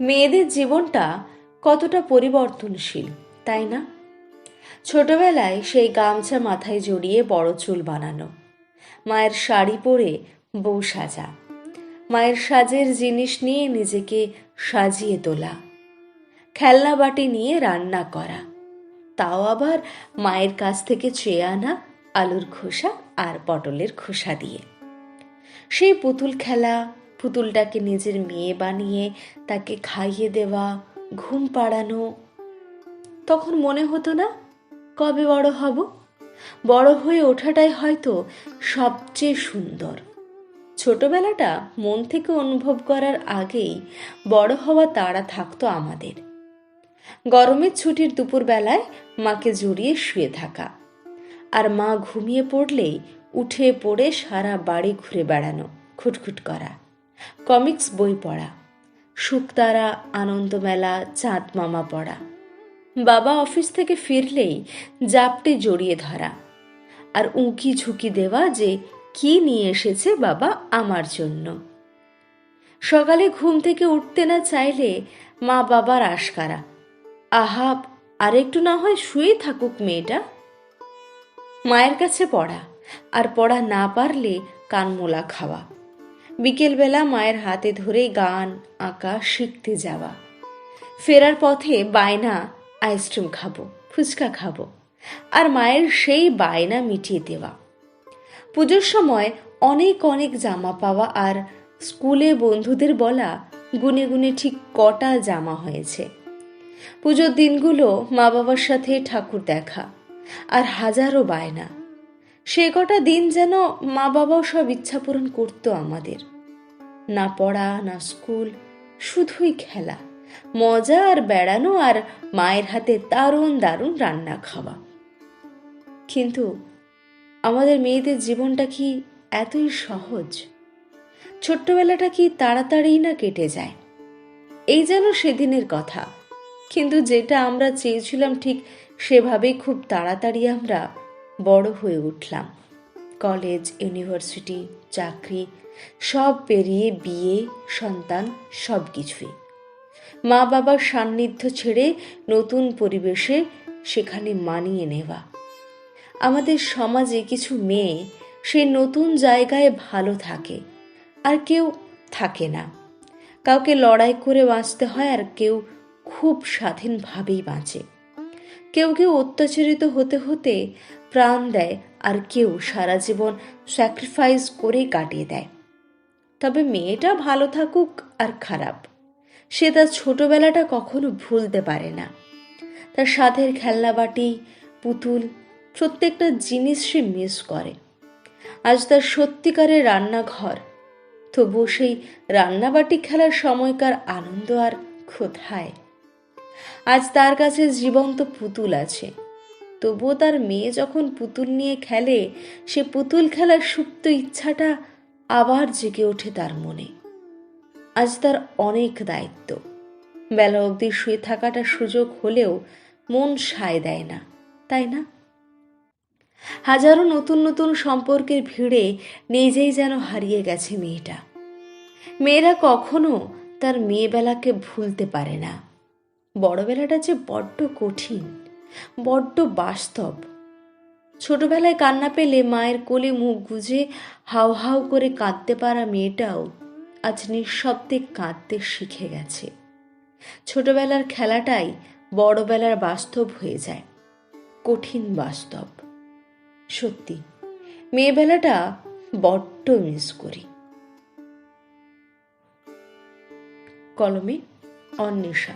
মেয়েদের জীবনটা কতটা পরিবর্তনশীল, তাই না? ছোটবেলায় সেই গামছা মাথায় জড়িয়ে বড় চুল বানানো, মায়ের শাড়ি পরে বউ সাজা, মায়ের সাজের জিনিস নিয়ে নিজেকে সাজিয়ে তোলা, খেলনা বাটি নিয়ে রান্না করা, তাও আবার মায়ের কাছ থেকে চেয়ে আনা আলুর খোসা আর পটলের খোসা দিয়ে। সেই পুতুল খেলা পুতুলটাকে নিজের মেয়ে বানিয়ে তাকে খাইয়ে দেওয়া, ঘুম পাড়ানো। তখন মনে হতো না, কবে বড় হব? বড় হয়ে ওঠাটাই হয়তো সবচেয়ে সুন্দর। ছোটবেলাটা মন থেকে অনুভব করার আগেই বড় হওয়া তাড়া থাকতো আমাদের। গরমের ছুটির দুপুরবেলায় মাকে জড়িয়ে শুয়ে থাকা আর মা ঘুমিয়ে পড়লেই উঠে পড়ে সারা বাড়ি ঘুরে বেড়ানো, খুটখুট করা। কমিক্স বই পড়া, শুকতারা আনন্দমেলা চাঁদ মামা পড়া। বাবা অফিস থেকে ফিরলেই জাপটে জড়িয়ে ধরা আর উঁকি ঝুঁকি দেওয়া যে কি নিয়ে এসেছে বাবা আমার জন্য। সকালে ঘুম থেকে উঠতে না চাইলে মা বাবার আশকারা আহাব আরেকটু না হয় শুয়ে থাকুক মেয়েটা। মায়ের কাছে পড়া আর পড়া না পারলে কানমোলা খাওয়া। বিকেলবেলা মায়ের হাতে ধরে গান, আঁকা শিখতে যাওয়া। ফেরার পথে বায়না, আইসক্রিম খাব, ফুচকা খাব, আর মায়ের সেই বায়না মিটিয়ে দেওয়া। পুজোর সময় অনেক অনেক জামা পাওয়া আর স্কুলে বন্ধুদের বলা গুনে গুনে ঠিক কটা জামা হয়েছে। পুজোর দিনগুলো মা বাবার সাথে ঠাকুর দেখা আর হাজারো বায়না। সে কটা দিন যেন মা বাবাও সব ইচ্ছা পূরণ করতো আমাদের। না পড়া, না স্কুল, শুধুই খেলা। মজা আর বেড়ানো আর মায়ের হাতে দারুণ দারুণ রান্না খাওয়া। কিন্তু আমাদের মেয়েদের জীবনটা কি এতই সহজ? ছোট্টবেলাটা কি তাড়াতাড়ি না কেটে যায়? এই যেন সেদিনের কথা। কিন্তু যেটা আমরা চেয়েছিলাম ঠিক সেভাবেই খুব তাড়াতাড়ি আমরা বড় হয়ে উঠলাম। কলেজ, ইউনিভার্সিটি, চাকরি, সব পেরিয়ে বিয়ে, সন্তান সব কিছুই মা বাবার সান্নিধ্য ছেড়ে নতুন পরিবেশে সেখানে মানিয়ে নেওয়া। আমাদের সমাজে কিছু মেয়ে সেই নতুন জায়গায় ভালো থাকে, আর কেউ থাকে না। কাউকে লড়াই করে বাঁচতে হয় আর কেউ খুব স্বাধীনভাবেই বাঁচে। কেউ কেউ অত্যাচারিত হতে হতে প্রাণ দেয় আর কেউ সারা জীবন স্যাক্রিফাইস করে কাটিয়ে দেয়। তবে মেয়েটা ভালো থাকুক আর খারাপ। সে তার ছোটবেলাটা কখনো ভুলতে পারে না। তার সাথের খেলনাবাটি পুতুল, প্রত্যেকটা জিনিস সে মিস করে। আজ তার সত্যিকারের রান্নাঘর। তবু সেই রান্নাবাটি খেলার সময়কার আনন্দ আর কোথায় আজ তার কাছে জীবন্ত পুতুল আছে। তবুও তার মেয়ে যখন পুতুল নিয়ে খেলে, সে পুতুল খেলার সুপ্ত ইচ্ছাটা আবার জেগে ওঠে তার মনে। আজ তার অনেক দায়িত্ব। বেলা অবধি শুয়ে থাকাটা সুযোগ হলেও মন সায় দেয় না, তাই না? হাজারো নতুন নতুন সম্পর্কের ভিড়ে নিজেই যেন হারিয়ে গেছে মেয়েটা। মেয়েরা কখনো তার মেয়েবেলাকে ভুলতে পারে না। বড়বেলাটা যে বড্ড কঠিন। বড্ড বাস্তব। ছোটবেলায় কান্না পেলে মায়ের কোলে মুখ গুজে হাউ হাউ করে কাঁদতে পারা মেয়েটাও আজ নিঃশব্দে কাঁদতে শিখে গেছে। ছোটবেলার খেলাটাই বড়বেলার বাস্তব হয়ে যায়। কঠিন বাস্তব। সত্যি, মেয়েবেলাটা বড্ড মিস করি। কলমে অন্বেষা